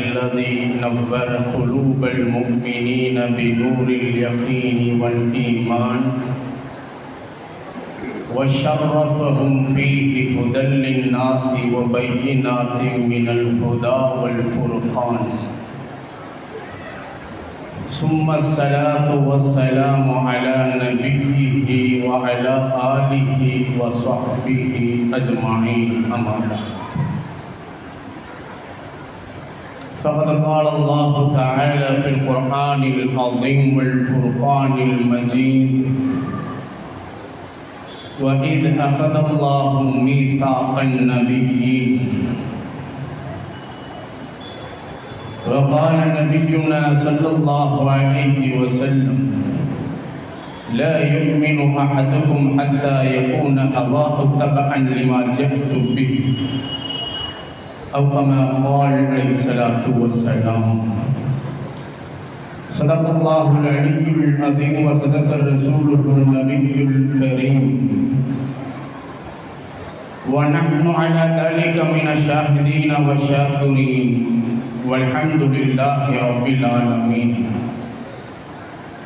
الذي نور قلوب المؤمنين بنور اليقين والإيمان. وشرفهم فيه هدى للناس وبينات من الهدى والفرقان. ثم الصلاة والسلام على نبيه وعلى آله وصحبه أجمعين. أما بعد. فقد قال الله تعالى في القرآن العظيم والفرقان المجيد. وإذ أخذ الله ميثاق النبيين. وقال نبينا صلى الله عليه وسلم لا يؤمن أحدكم حتى يكون هواه تبعا لما جئت به. أو كما قال عليه الصلاة والسلام صدق الله العلي العظيم وصدق رسوله النبي الكريم ونحن على ذلك من الشاهدين والشاكرين والحمد لله رب العالمين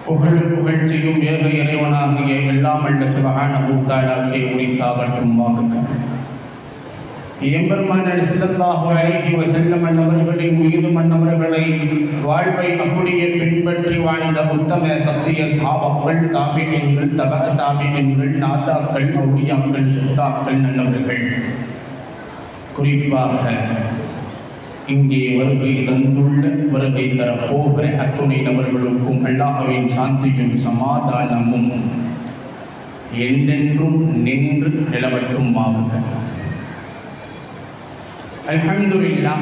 புகழ் புகழ்ச்சியும் ஏக இறைவனாகிய எல்லாம் அல்ல சுபகான பூத்தாளாக்கே உரித்தாகட்டும் வாக்குகள் எம்பெருமான் சிறந்தாக அழகி வஸல்லம் மன்னவர்களின் மீது மன்னவர்களை வாழ்வை அப்படியே பின்பற்றி வாழ்ந்த உத்தம சத்திய சாபங்கள் தாபிகங்கள் தவக தாபிகங்கள் நாதாக்கள் மௌலியாக்கள் சுத்தாக்கள் நல்லவர்கள். குறிப்பாக இங்கே வருகை தந்துள்ள வருகை தரப்போகிற அத்துணை நபர்களுக்கும் அல்லாஹ்வின் சாந்தியும் சமாதானமும் என்றென்றும் நின்று நிலவட்டும் ஆகுக அல்ஹம்துல்லா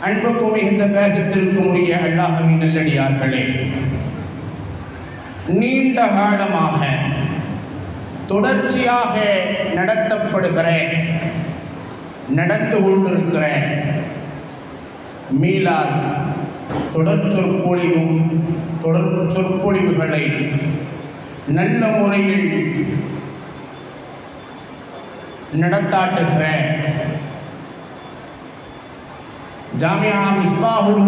அன்புக்கும் மிகுந்த பேசத்திற்கும் உரிய அல்லாஹவின் நல்லடியார்களே நீண்ட காலமாக தொடர்ச்சியாக நடத்தப்படுகிற நடந்து கொண்டிருக்கிற மீலாத் தொடர் சொற்பொழிவும் தொடர் சொற்பொழிவுகளை நல்ல முறையில் நடத்தாட்டுகிற ஜாமியா மிஸ்பாஹுல்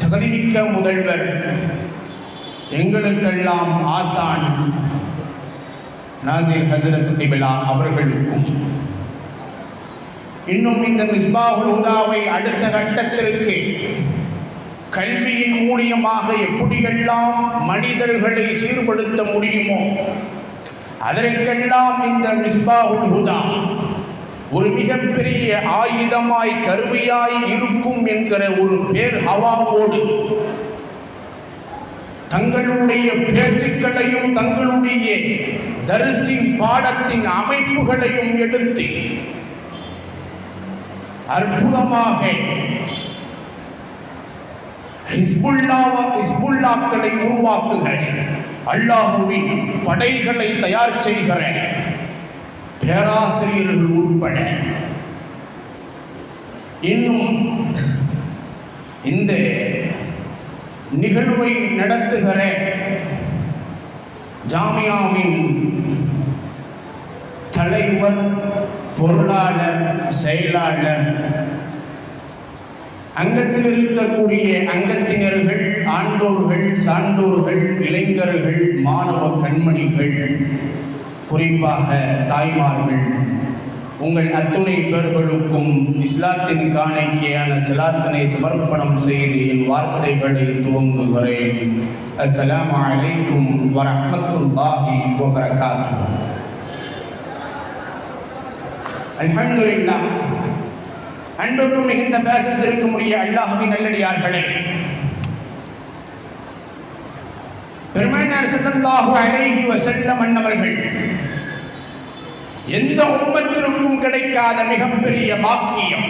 தகுதிமிக்க முதல்வர். எங்களுக்கெல்லாம் ஆசான் நாசிர் ஹசரத் திபிலா அவர்களுக்கும். இன்னும் இந்த மிஸ்பாஹுல் உதாவை அடுத்த கட்டத்திற்கு கல்வியின் மூலியமாக எப்படியெல்லாம் மனிதர்களை சீர்படுத்த முடியுமோ அதற்கெல்லாம் இந்த மிஸ்பாஹுல் ஹுதா ஒரு மிகப்பெரிய ஆயுதமாய் கருவியாய் இருக்கும் என்கிற ஒரு பேர் ஹவாவோடு. தங்களுடைய பேச்சுக்களையும் தங்களுடைய தரிசின் பாடத்தின் அமைப்புகளையும் எடுத்து அற்புதமாக உருவாக்குகிறேன். அல்லாஹுவின் படைகளை தயார் செய்கிறேன். பேராசிரியர்கள் உட்பட இன்னும் இந்த நிகழ்வை நடத்துகிற ஜாமியாவின் தலைவர் பொருளாளர் செயலாளர் அங்கத்தில் இருக்கக்கூடிய அங்கத்தினர்கள் ஆண்டோர்கள் சான்றோர்கள் இளைஞர்கள் மாணவ கண்மணிகள் குறிப்பாக தாய்மார்கள் உங்கள் அத்துணை பேர்களுக்கும் இஸ்லாத்தின் காணிக்கையான சிலாத்தினை சமர்ப்பணம் செய்து என் வார்த்தைகளை துவங்குகிறேன். அஸ்லாம் அலைக்கும் வரமத்துல்லாஹி வபரகாத்துஹு. அல்ஹம்துலில்லாஹ். அன்புக்கும் மிகுந்த பேசத்திற்கு உரிய அல்லாஹுவின் நல்லடியார்களே பெருமானார் ஸல்லல்லாஹு அலைஹி வஸல்லம் அன்னவர்கள் எந்த உம்மத்திற்கும் கிடைக்காத மிகப்பெரிய பாக்கியம்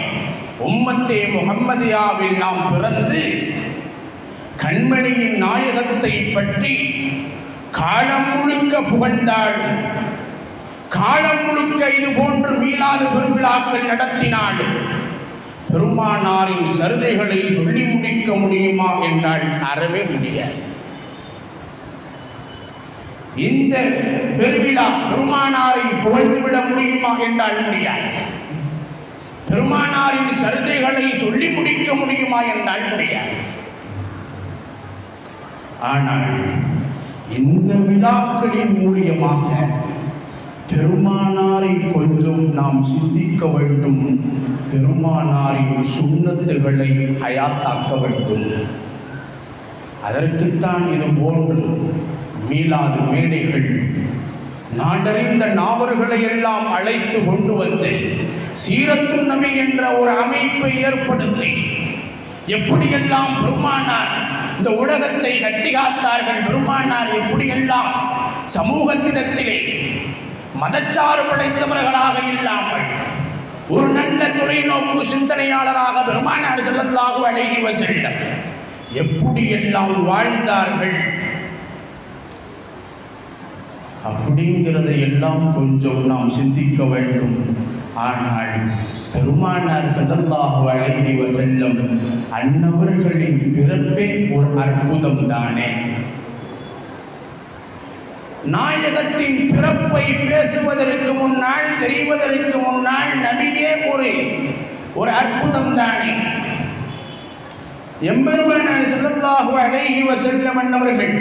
உம்மத்தே முகம்மதியாவில் நாம் பிறந்து கண்மணியின் நாயகத்தை பற்றி காலம் முழுக்க புகழ்ந்தாலும் காலம் முழுக்க இது போன்று மீளாத பெருவிழாக்கள் நடத்தினாலும் பெருமானாரின் சருதைகளை சொல்லி முடிக்க முடியுமா? என்றால் அறவே முடியாது. இந்த பெருவிழா பெருமானாரை புகழ்ந்துவிட முடியுமா என்றால் முடியாது. பெருமானாரின் சரிதைகளை சொல்லி முடிக்க முடியுமா என்றால் முடியாது. ஆனால் இந்த விழாக்களின் மூலியமாக பெருமானாரை கொஞ்சம் நாம் சிந்திக்க வேண்டும். பெருமானாரின் சுண்ணத்துகளை அயாத்தாக்க வேண்டும். அதற்குத்தான் இது போன்று மீளாது மேடைகள். நாடறிந்த நாவர்களை எல்லாம் அழைத்து கொண்டு வந்து சீரத்து நபி என்ற ஒரு அமைப்பை ஏற்படுத்தி எப்படியெல்லாம் பெருமானார் இந்த உலகத்தை கட்டிகாத்தார்கள் பெருமானார் எப்படியெல்லாம் சமூகத்திடத்திலே மதச்சாறு படைத்தவர்களாக இல்லாமல் ஒரு நல்ல தொலைநோக்கு சிந்தனையாளராக பெருமானார் செல்லல்லாக அழகி செல்லம் எப்படியெல்லாம் வாழ்ந்தார்கள் அப்படிங்கிறதை எல்லாம் கொஞ்சம் நாம் சிந்திக்க வேண்டும். ஆனால் பெருமானார் ஸல்லல்லாஹு அழகி வசல்லம் அன்னவர்களின் பிறப்பே ஒரு அற்புதம் தானே. நாயகத்தின் பிறப்பை பேசுவதற்கு முன்னால் தெரிவதற்கு முன்னால் நபியே ஒரு ஒரு அற்புதம் தானே. எம்பெருமானார் ஸல்லல்லாஹு அழகி வசல்லம் அன்னவர்கள்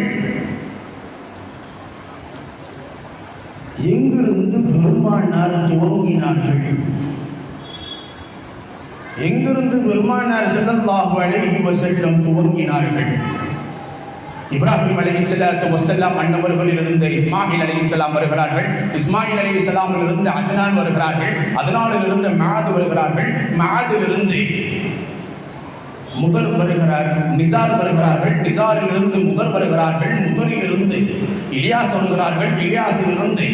எங்கிருந்து பெருமானார் துவங்கினார்கள் எங்கிருந்து பெருமானார் ஸல்லல்லாஹு அழகி வசல்லம் துவங்கினார்கள் இப்ராஹிம் அலி இஸ்லாத்து வசல்லாம் அன்னவர்களில் இருந்து இஸ்மாயில் அலைஹிஸ்ஸலாம் வருகிறார்கள். இஸ்மாயில் அலைஹிஸ்ஸலாமில் இருந்து அதனால் வருகிறார்கள். அதனாலில் இருந்து மாது வருகிறார்கள். மாதில் இருந்து முதல் வருகிறார் நிசார் வருகிறார்கள். நிசாரில் இருந்து முதல் வருகிறார்கள். முதலில் இலியா இலியாஸ் வருகிறார்கள் இலியாஸில் இருந்து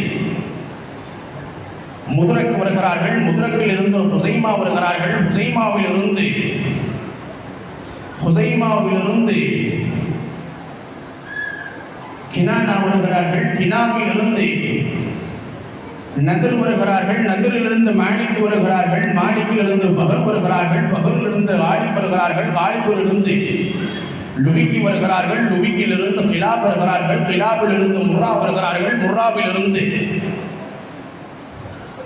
முதுரைக்கு வருகிறார்கள் முதுரக்கில் இருந்து ஹுசைமா வருகிறார்கள் ஹுசைமாவில் இருந்து ஹுசைமாவில் இருந்து கினானா வருகிறார்கள் கினாவில் இருந்து நதிர் வருகிறார்கள் நகரிலிருந்து மாணிக்கு வருகிறார்கள் மாணிக்கிலிருந்து ஃபஹர் வருகிறார்கள் ஃபஹரிலிருந்து ஆலிப் வருகிறார்கள் ஆலிப்பிலிருந்து லுபிக்கு வருகிறார்கள் லுபிக்கிலிருந்து கிலாப் வருகிறார்கள் கிலாபிலிருந்து முர்ரா வருகிறார்கள் முர்ராவிலிருந்து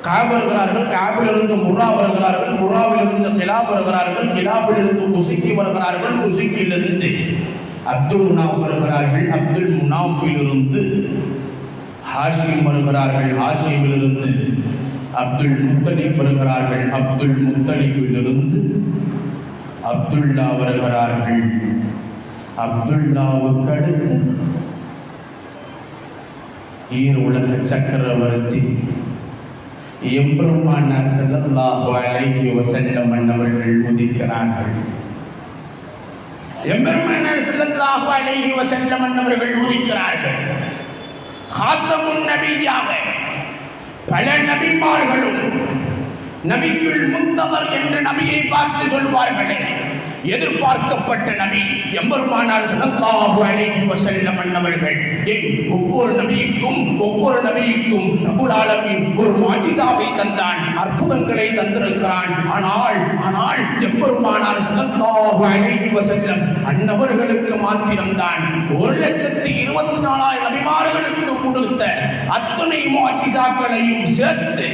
காப் வருகிறார்கள் காபிலிருந்து முர்ரா வருகிறார்கள் முர்ராவிலிருந்து கிலாப் வருகிறார்கள் கிலாபிலிருந்து குசிக்கி வருகிறார்கள் குசிக்கிலிருந்து அப்துல் முனாஃப் வருகிறார்கள் அப்துல் முனாஃபிலிருந்து ஹாஷிம் வருகிறார்கள் ஹாஷிமிலிருந்து அப்துல் முத்தலிப் வருகிறார்கள் அப்துல் முத்தலிபிலிருந்து அப்துல்லா வருகிறார்கள். அப்துல்லாவுக்கு அடுத்து ஈர் உலக சக்கரவர்த்தி எம்பெருமானார் செல்லல்லாஹு அலைஹி வஸல்லம் அன்னவர்கள் உதிக்கிறார்கள். எம்பெருமானார் செல்லல்லாஹு அலைஹி வஸல்லம் மன்னவர்கள் உதிக்கிறார்கள். ஹாத்தமுன் நபியாக பல நபிமார்களும் நபிக்குள் முந்தவர் என்று நபியை பார்த்து சொல்வார்களே எதிர்பார்க்கப்பட்ட நபி எம்பெருமானார் ஸல்லல்லாஹு அலைஹி வஸல்லம் அன்னவர்கள். ஏன்? ஒவ்வொரு நபிக்கும் ஒவ்வொரு நபிக்கும் ரபுல் ஆலமீன் ஒரு மாஜிசாவை தந்தான் அற்புதங்களை தந்திருக்கிறான். ஆனால் ஆனால் எம்பெருமானார் ஸல்லல்லாஹு அலைஹி வஸல்லம் அன்னவர்களுக்கு மாத்திரம்தான். ஒரு லட்சத்தி இருபத்தி நாலாயிரம் நபிமார்களுக்கு கொடுத்த அத்தனை மாஜிசாக்களையும் சேர்த்து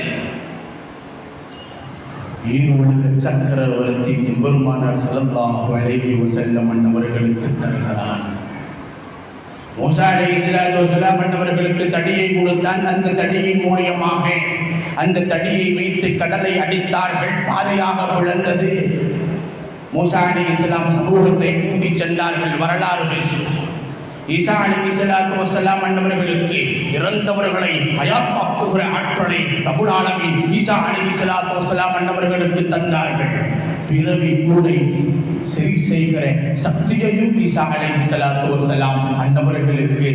ஈரோடு சக்கரவர்த்தி எம்பெருமானார் ஸல்லல்லாஹு அலைஹி செல்லம் அண்ணவர்களுக்கு தருகிறான் மூசா தடியை கொடுத்தான். அந்த தடியின் மூலியமாக அந்த தடியை வைத்து கடலை அடித்தார்கள். பாதையாக விழுந்தது. மூசா இஸ்லாம் சமூகத்தை கூட்டி சென்றார்கள். வரலாறு பேசும் ஈசா அலி சலாத்து வசலாம் அண்ணவர்களுக்கு இறந்தவர்களை ஹயாத்தாக்குகிற ஆற்றலை ரபுல் ஆலமின் ஈசா அலி சலாத்து வசலாம் அண்ணவர்களுக்கு தந்தார்கள். பிறவி கூடை சரி செய்கிற சக்தியையும் ஈசா அலை சலாத்து அன்னவர்களுக்கு அண்டவர்களுக்கு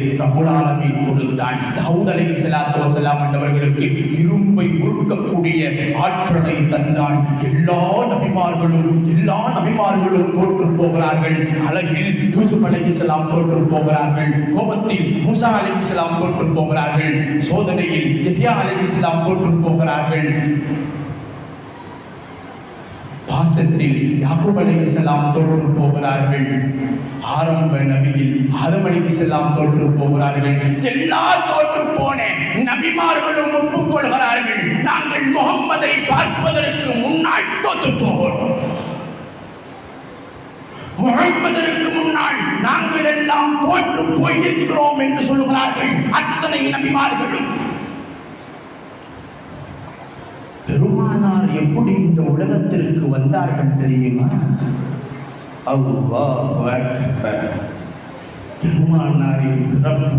ஆலமீன் கொடுத்தான் தாவூத் சலாத்து வசலாம் அண்டவர்களுக்கு இரும்பை உருக்கக்கூடிய ஆற்றலை தந்தான் எல்லா நபிமார்களும் எல்லா நபிமார்களும் தோற்று போகிறார்கள். அழகில் யூசுப் அலைஹிஸ்ஸலாம் தோற்று போகிறார்கள். கோபத்தில் மூசா அலைஹிஸ்ஸலாம் தோற்று போகிறார்கள். சோதனையில் யஹ்யா அலைஹிஸ்ஸலாம் தோற்று போகிறார்கள். பாசத்தில் யாக்கூப் அலைஹிஸ்ஸலாம் தோற்று போகிறார்கள். ஆரம்ப நபியில் ஆதம் அலைஹிஸ்ஸலாம் தோற்று போகிறார்கள். எல்லா தோற்று போன நபிமார்களும் ஒப்புக்கொள்கிறார்கள். நாங்கள் முகம்மதை பார்ப்பதற்கு முன்னால் தோற்று போகிறோம். முகம்மதற்கு முன்னால் நாங்கள் எல்லாம் தோற்று போயிருக்கிறோம் என்று சொல்லுகிறார்கள் அத்தனை நபிமார்களும் பெருமானார் எப்படி இந்த உலகத்திற்கு வந்தார்கள் தெரியுமா? அல்லாஹ் பெருமானாரின் பிறப்பு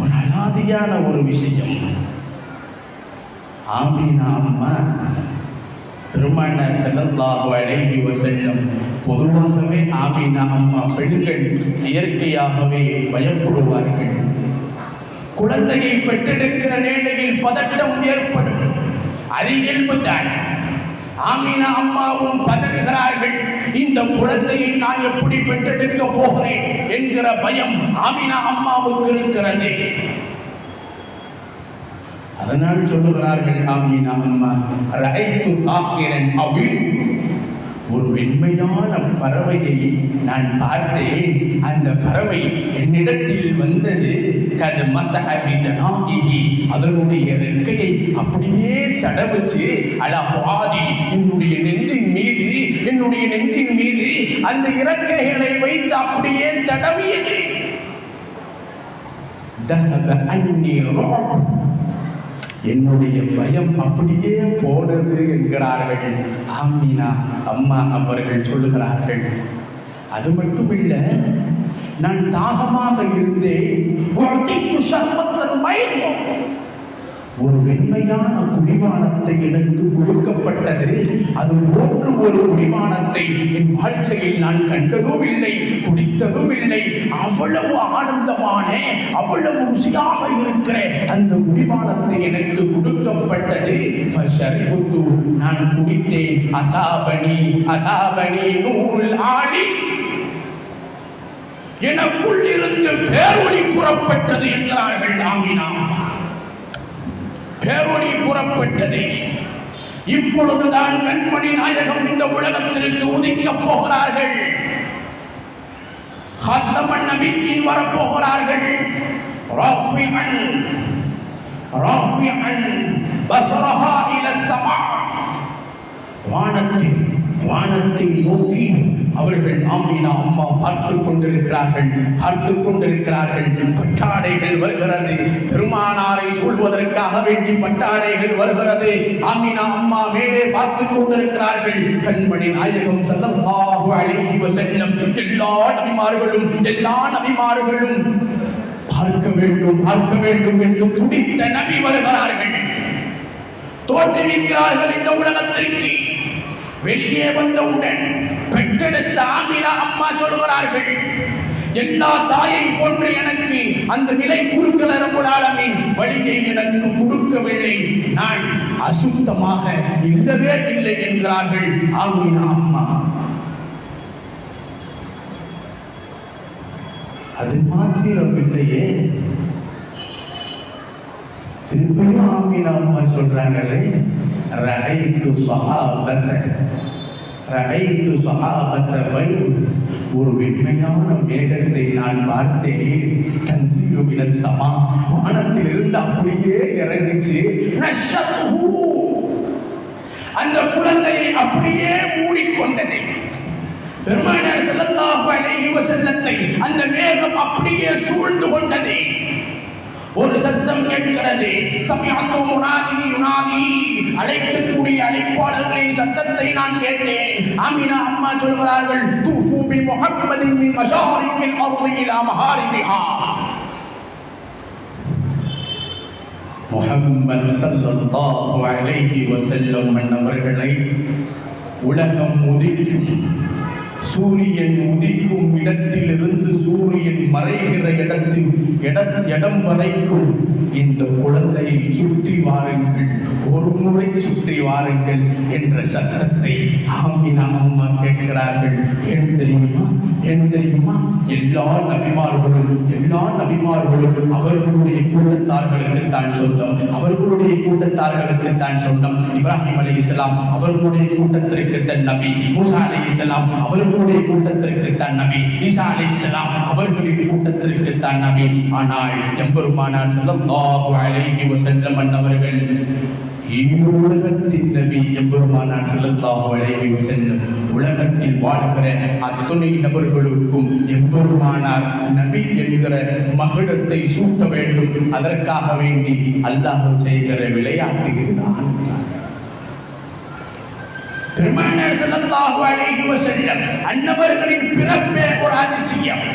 ஒரு அலாதியான ஒரு விஷயம். ஆமீனா அம்மா பெருமானார் ஸல்லல்லாஹு அலைஹி வஸல்லம் பொதுவாகவே ஆமீனா அம்மா பெண்கள் இயற்கையாகவே பயப்படுவார்கள். குழந்தையை பெற்றெடுக்கிற நேரையில் பதட்டம் ஏற்படும். அது இயல்புதான் ஆமீனா அம்மாவும் பதறுகிறார்கள். இந்த குழந்தையை நான் எப்படி பெற்றெடுக்க போகிறேன் என்கிற பயம் ஆமீனா அம்மாவுக்கு இருக்கிறது. அதனால் சொல்லுகிறார்கள் ஆமீனா அம்மா ரைத்து தாக்கிறேன் அப்படின்னு ஒரு வெண்மையான பறவையை நான் பார்த்தேன். அந்த பறவை என்னிடத்தில் வந்தது கது மசஹபிதனாகி அதனுடைய ரெக்கையை அப்படியே தடவுச்சு. அழகாதி என்னுடைய நெஞ்சின் மீது என்னுடைய நெஞ்சின் மீது அந்த இறக்கைகளை வைத்து அப்படியே தடவியது. தஹப அன்னி என்னுடைய பயம் அப்படியே போனது என்கிறார்கள். ஆமீனா அம்மா அவர்கள் சொல்லுகிறார்கள். அது மட்டும் இல்லை நான் தாகமாக இருந்தேன். ஒரு வெண்மையான குடிமானத்தை எனக்கு கொடுக்கப்பட்டது. அது போன்று ஒரு குடிமானத்தை என் வாழ்க்கையில் நான் கண்டதும் இல்லை குடித்ததும் இல்லை. அவ்வளவு ஆனந்தமான அவ்வளவு ருசியாக இருக்கிற அந்த குடிமானத்தை எனக்கு கொடுக்கப்பட்டது. நான் குடித்தேன். அசாபணி அசாபணி நூல் ஆடி. எனக்குள் இருந்து பேரொளி புறப்பட்டது என்கிறார்கள். ஆமினா பேரொளி புறப்பட்டது. இப்பொழுதுதான் கண்மணி நாயகம் இந்த உலகத்திற்கு உதிக்கப் போகிறார்கள். ஹத்தமன் நபியின் வரப்போகிறார்கள். ராஃபிஅன் ராஃபிஅன் பஸரஹா இல சமா. வானத்தில் வானத்தை நோக்கி அவர்கள் ஆமீனா அம்மா பார்த்து கொண்டிருக்கிறார்கள் பார்த்து கொண்டிருக்கிறார்கள். பட்டாடைகள் வருகிறது. பெருமானாரை சொல்வதற்காக வேண்டி பட்டாடைகள் வருகிறது. ஆமீனா அம்மா மேலே பார்த்து கொண்டிருக்கிறார்கள். கண்மணி நாயகம் ஸல்லல்லாஹு அழகி செல்லும் எல்லா நபிமார்களும் எல்லா நபிமார்களும் பார்க்க வேண்டும் பார்க்க வேண்டும் என்று துடித்த நபி வருகிறார்கள். தோற்றுவிக்கிறார்கள் இந்த உலகத்திற்கு. வெளியே வந்தவுடன் பெற்றெடுத்த ஆமினா அம்மா சொல்கிறார்கள் எல்லா தாயை போன்று எனக்கு அந்த நிலை குறுக்கல ரபுலாலமின் வழியை எனக்கு கொடுக்கவில்லை. நான் அசுத்தமாக இல்லவே இல்லை என்கிறார்கள் ஆமினா அம்மா. அது மாத்திரம் இல்லையே திருப்பியும் ஆமீனா அம்மா சொல்றாங்களே. ரகைத்து சஹாபத்த. ரகைத்து சஹாபத்த வயு ஒரு வெண்மையான மேகத்தை நான் பார்த்தேன். தன்சீலுமின சமா. வானத்திலிருந்து அப்படியே இறங்குச்சு. அந்த குழந்தையை அப்படியே மூடிக்கொண்டது. பெருமானார் ஸல்லல்லாஹு அலைஹி அந்த மேகம் அப்படியே சூழ்ந்து கொண்டது. ஒரு சத்தம் கேட்கிறது. சமயத்து முனாதி யுனாதி. அழைக்கக்கூடிய அழைப்பாளர்களின் சத்தத்தை நான் கேட்டேன். ஆமினா அம்மா சொல்கிறார்கள் தூஃபு பி முஹம்மதின் மின் மஷாரிக்கில் அர்தி இலா மஹாரிபிஹா. முஹம்மத் ஸல்லல்லாஹு அலைஹி வஸல்லம் மன்னவர்களை உலகம் உதிக்கும் சூரியன் உதிக்கும் இடத்தில் இடம் இடம் வரைக்கும் இந்த குழந்தையை சுற்றி வாருங்கள் ஒரு முறை சுற்றி வாருங்கள் என்ற சத்தத்தை ஆமினா அம்மா கேட்கிறார்கள். ஏன் தெரியுமா? ஏன் தெரியுமா? எல்லா நபிமார்களும் எல்லா நபிமார்களும் அவர்களுடைய கூட்டத்தார்களுக்கு தான் சொந்தம். அவர்களுடைய கூட்டத்தார்களுக்கு தான் சொந்தம். இப்ராஹிம் அலி இஸ்லாம் அவர்களுடைய கூட்டத்திற்கு தன் நபி. மூசா அலி இஸ்லாம் அவர்களுடைய கூட்டத்திற்கு தான் நபி. ஈசா அலி இஸ்லாம் அவர்களின் கூட்டத்திற்கு தான் நபி. ஆனால் எம்பெருமானார் ஸல்லல்லாஹு அலைஹி வஸல்லம் அவர்கள் உலகத்தின் நபி எம்பெருமானார் ஸல்லல்லாஹு அலைஹி வஸல்லம் உலகத்தில் வாழ்கிற அத்துணை நபர்களுக்கும் எம்பெருமானார் நபி என்கிற மகுடத்தை சூட்ட வேண்டும். அதற்காக வேண்டி அல்லாஹ் செய்கிற விளையாட்டுகிறான் பெருமானார் அலைஹி வஸல்லம் அன்னவர்களின் பிறப்பே ஒரு அதிசயம்.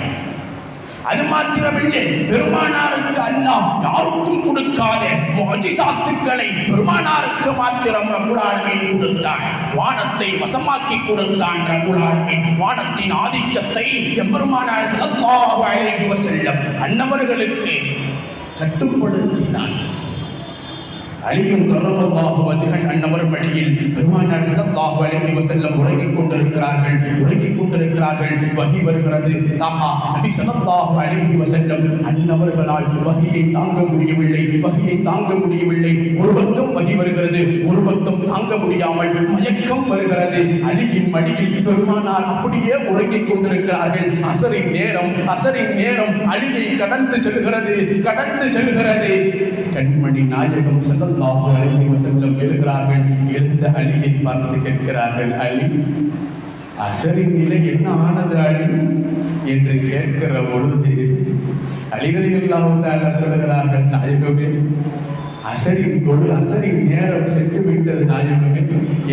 அது மாத்திரமில்லை பெருமானாருக்கு அல்லாம் யாருக்கும் கொடுக்காத முஜிசாத்துக்களை பெருமானாருக்கு மாத்திரம் ரகுலாளமின் கொடுத்தான் வானத்தை வசமாக்கி கொடுத்தான் ரகுலாளமின் வானத்தின் ஆதிக்கத்தை எம்பெருமானார் ஸல்லல்லாஹு அலைஹி செல்லும் அன்னவர்களுக்கு கட்டுப்படுத்தினான். அலியும் கரமல்லாஹு வஜகன் அன்னவர் மடியில் பெருமானார் சிலல்லாஹு அலைஹி வஸல்லம் உறங்கிக் கொண்டிருக்கிறார்கள் உறங்கிக் கொண்டிருக்கிறார்கள். வகி வருகிறது. தாஹா நபி ஸல்லல்லாஹு அலைஹி வஸல்லம் அன்னவர்களால் வகியை தாங்க முடியவில்லை வகியை தாங்க முடியவில்லை. ஒரு பக்கம் வகி வருகிறது ஒரு பக்கம் தாங்க முடியாமல் மயக்கம் வருகிறது. அலியின் மடியில் பெருமானார் அப்படியே உறங்கிக் கொண்டிருக்கிறார்கள். அசரின் நேரம் அசரின் நேரம் அழியை கடந்து செல்கிறது கடந்து செல்கிறது. கண்மணி நாயகம் செல்லல்லாஹு அலைஹி வஸல்லம் எழுகிறார்கள். எழுந்த அழியை பார்த்து கேட்கிறார்கள் அலி அசரின் நிலை என்ன ஆனது அழி? என்று கேட்கிற பொழுது அலிகளில்லாமல் சொல்லுகிறார்கள் நாயகமே. அசரின் தொழு அசரின் நேரம் சென்று விட்டது நாயகமே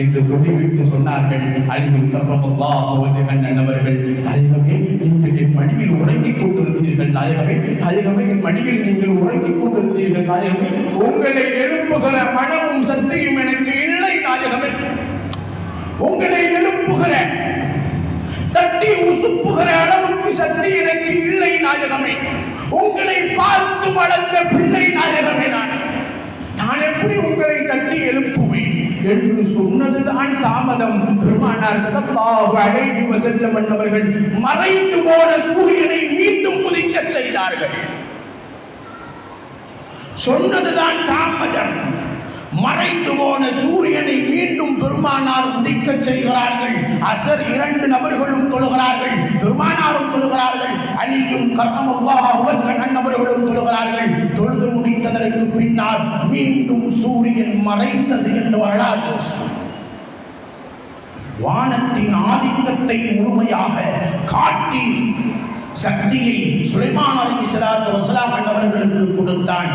என்று சொல்லிவிட்டு சொன்னார்கள். அழிவும் கர்மமல்லா ஓஜகன் அண்ணவர்கள் நாயகமே நீங்கள் என் மடிவில் உறங்கிக் கொண்டிருந்தீர்கள். நாயகமே நாயகமே என் மடிவில் நீங்கள் உறங்கிக் கொண்டிருந்தீர்கள். நாயகமே உங்களை எழுப்புகிற மனமும் சக்தியும் எனக்கு இல்லை நாயகமே. உங்களை எழுப்புகிற தட்டி உசுப்புகிற அளவுக்கு சக்தி எனக்கு இல்லை நாயகமே. உங்களை பார்த்து வளர்ந்த பிள்ளை நாயகமே நான் எப்படி உங்களை தட்டி எழுப்புவேன் என்று சொன்னதுதான் தாமதம். பெருமானார் சதத்தாவு அழகி வஸல்லம் அவர்கள் மறைந்து போன சூரியனை மீண்டும் புதிக்க செய்தார்கள். சொன்னதுதான் தாமதம். மறைந்து போன சூரியனை மீண்டும் பெருமானார் உதிக்க செய்கிறார்கள். அசர் இரண்டு நபர்களும் தொழுகிறார்கள். பெருமானாரும் தொழுகிறார்கள். அணியும் கர்ணமுல்லாஹன் நபர்களும் தொழுகிறார்கள். தொழுது முடித்ததற்கு பின்னால் மீண்டும் சூரியன் மறைந்தது என்று வரலாறு வானத்தின் ஆதிக்கத்தை முழுமையாக காட்டின் சக்தியை சுலைமான் அலி சலாத்து வசலாம் அவர்களுக்கு கொடுத்தான்.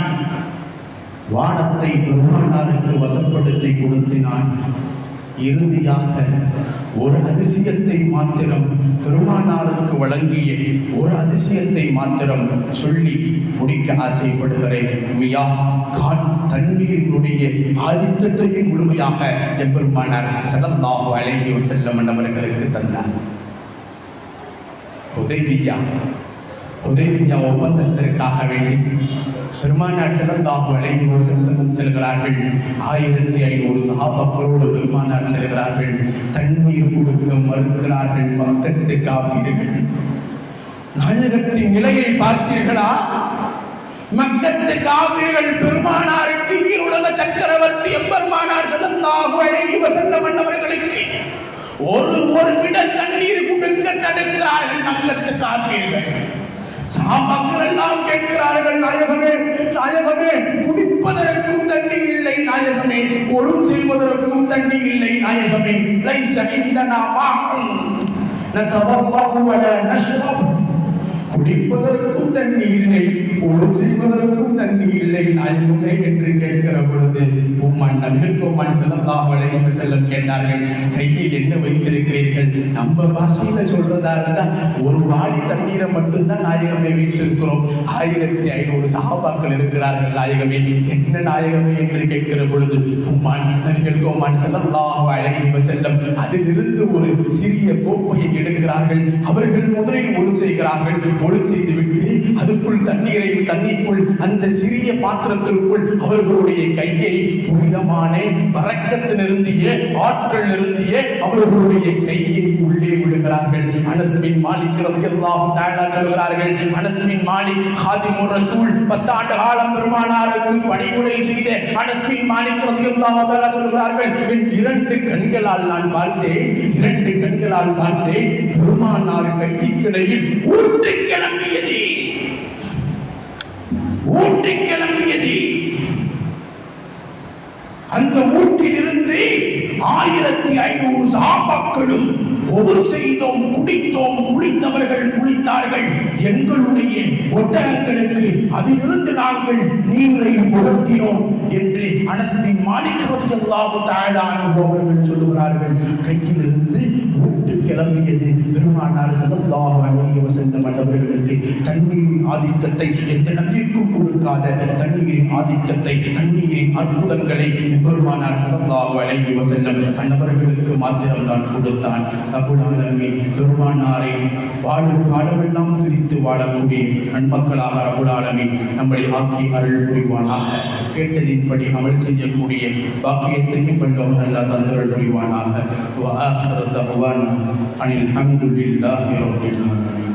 வானத்தை பெருமானாருக்கு வசப்படுத்தி கொடுத்தினான். இறுதியாக ஒரு அதிசயத்தை மாத்திரம் பெருமானாருக்கு வழங்கிய ஒரு அதிசயத்தை மாத்திரம் சொல்லி முடிக்க ஆசைப்படுகிறேன். மியா காட் தண்ணீரினுடைய ஆதிக்கத்தையும் முழுமையாக எம்பெருமானார் ஸல்லல்லாஹு அழகிய செல்ல மன்னவர்களுக்கு தந்தார் உதவியா? உதவியா ஒப்பந்தத்திற்காக வேண்டி பெருமானார் சிறந்தாக அலைஹி வஸல்லம் செல்கிறார்கள். ஆயிரத்தி ஐநூறு சகாபாக்களோடு பெருமானார் செல்கிறார்கள். தண்ணீர் கொடுக்க மறுக்கிறார்கள். மக்கத்து காப்பீர்கள் நாயகத்தின் நிலையை பார்த்தீர்களா? மக்கத்து காவிர்கள் பெருமானாருக்கு உலக சக்கரவர்த்தி எம்பெருமானார் சிறந்தாக அலைஹி வசந்த மன்னவர்களுக்கு ஒரு ஒரு விட தண்ணீர் கொடுக்க தடுக்கிறார்கள் மக்கத்து காப்பீர்கள் சாபாக்கள் எல்லாம் கேட்கிறார்கள் நாயகமே நாயகமே. குடிப்பதற்கும் தண்ணி இல்லை நாயகமே. ஒழு செய்வதற்கும் தண்ணி இல்லை நாயகமே. லைஸ இந்தனா மாக்கும் நதவல்லஹு வலா நஷ்ரப். குடிப்பதற்கும் தண்ணி இல்லை ஒழு செய்வதற்கும் தண்ணி இல்லை நாயகமே என்று கேட்கிற பொழுது உம்மன் நபிகள் உம்மன் ஸல்லல்லாஹு அலைஹி செல்லம் கேட்டார்கள். கையில் என்ன வைத்திருக்கிறீர்கள்? நம்ம பாஷையில சொல்றதா இருந்தா ஒரு வாடி தண்ணீரை மட்டும்தான் நாயகமே வைத்திருக்கிறோம். ஆயிரத்தி ஐநூறு சகாபாக்கள் இருக்கிறார்கள் நாயகமே. என்ன நாயகமே என்று கேட்கிற பொழுது உம்மான் நபிகள் உம்மன் ஸல்லல்லாஹு அலைஹி செல்லம் அதிலிருந்து ஒரு சிறிய கோப்பையை எடுக்கிறார்கள். அவர்கள் முதலில் ஒழு செய்கிறார்கள். ஒளி செய்து விட்டு அதுக்குள் தண்ணீரை தண்ணிக்குள் அந்த சிறிய பாத்திரத்திற்குள் அவர்களுடைய கையை புனிதமான பறக்கத்து நிறுந்திய ஆற்றல் நிறுந்திய அவர்களுடைய கையை உள்ளே விடுகிறார்கள் அனசுவின் மாலிக் ரலியல்லாஹு தஆலா சொல்கிறார்கள் அனசுவின் மாலிக் ஹாதிமுர் ரசூல் 10 ஆண்டு காலம் பெருமானாருக்கு பணிவுடை செய்த அனசுவின் மாலிக் ரலியல்லாஹு தஆலா சொல்கிறார்கள் என் இரண்டு கண்களால் நான் பார்த்தேன். இரண்டு கண்களால் பார்த்தேன். பெருமானார் கைக்கிடையில் ஊற்றி கிளம்பியது. ஊட்டி கிளம்பியது. அந்த ஊட்டிலிருந்து ஆயிரத்தி ஐநூறு சாபாக்களும் ஒது செய்தோம் குடித்தோம் குளித்தவர்கள் குளித்தார்கள். எங்களுடைய ஒட்டகங்களுக்கு அதிலிருந்து நாங்கள் நீரை புகழ்த்தினோம் என்று அனசனின் மாணிக்கிறது எல்லாவும் தாழான அவர்கள் சொல்லுகிறார்கள் கையிலிருந்து விட்டு கிளம்பியது பெருமானார் செல்லல்லாஹு அலைஹி வஸல்லம் மன்னவர்களுக்கு தண்ணீரின் ஆதிக்கத்தை எந்த நம்பிக்கும் கொடுக்காத தண்ணீரின் ஆதிக்கத்தை தண்ணீரின் அற்புதங்களை பெருமானார் செல்லல்லாஹு அலைஹி வஸல்லம் மன்னவர்களுக்கு மாத்திரம்தான் கொடுத்தான். ரப்புல் பெருமானாரை வாழும் காலமெல்லாம் பிரித்து வாழக்கூடிய நன்மக்களாக ரப்புல் நம்மளை ஆக்கி அருள் புரிவானாக. கேட்டதின்படி அமல் செய்ய செய்யக்கூடிய பாக்கியத்தையும் வல்லம் அல்லா தந்தரல் புரிவானாக. அனில் அஹமதுல்லாஹி ரபில் ஆலமீன்.